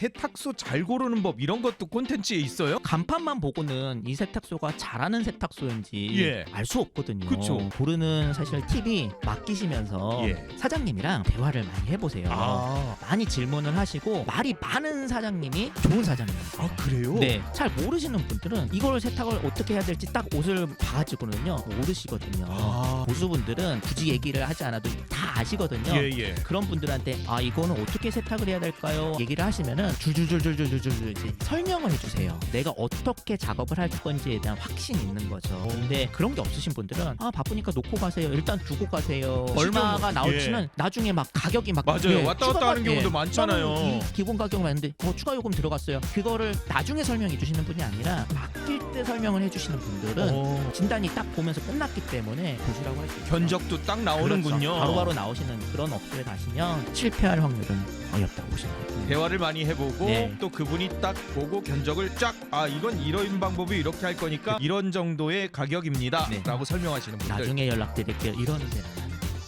세탁소 잘 고르는 법 이런 것도 콘텐츠에 있어요? 간판만 보고는 이 세탁소가 잘하는 세탁소인지 예. 알 수 없거든요. 그쵸. 고르는 사실 팁이 맡기시면서 예. 사장님이랑 대화를 많이 해보세요. 아, 많이 질문을 하시고 말이 많은 사장님이 좋은 사장님이에요. 아 그래요? 네, 잘 모르시는 분들은 이걸 세탁을 어떻게 해야 될지 딱 옷을 봐가지고는요 모르시거든요. 아, 고수분들은 굳이 얘기를 하지 않아도 다 아시거든요. 예 예. 그런 분들한테 아 이거는 어떻게 세탁을 해야 될까요? 얘기를 하시면은 줄줄줄줄줄줄줄 이제 설명을 해주세요. 내가 어떻게 작업을 할 건지에 대한 확신이 있는 거죠. 근데 그런 게 없으신 분들은 아 바쁘니까 놓고 가세요. 일단 두고 가세요. 얼마가 나올지는 나중에 막 가격이 막 맞아요. 예, 왔다 갔다 하는 경우도 예, 많잖아요. 이 기본 가격 맞는데 어, 추가 요금 들어갔어요. 그거를 나중에 설명해 주시는 분이 아니라 맡길 때 설명을 해주시는 분들은 어, 진단이 딱 보면서 끝났기 때문에 고수라고 할 수 있어요. 견적도 딱 나오는군요. 그렇죠. 바로바로 나오 시는 그런 업소에 가시면 실패할 확률은 어렵다고 보시면 돼요. 대화를 많이 해보고 네. 또 그분이 딱 보고 견적을 쫙 아 이건 이런 방법이 이렇게 할 거니까 이런 정도의 가격입니다 네. 라고 설명하시는 분들 나중에 연락드릴게요. 이러는 데는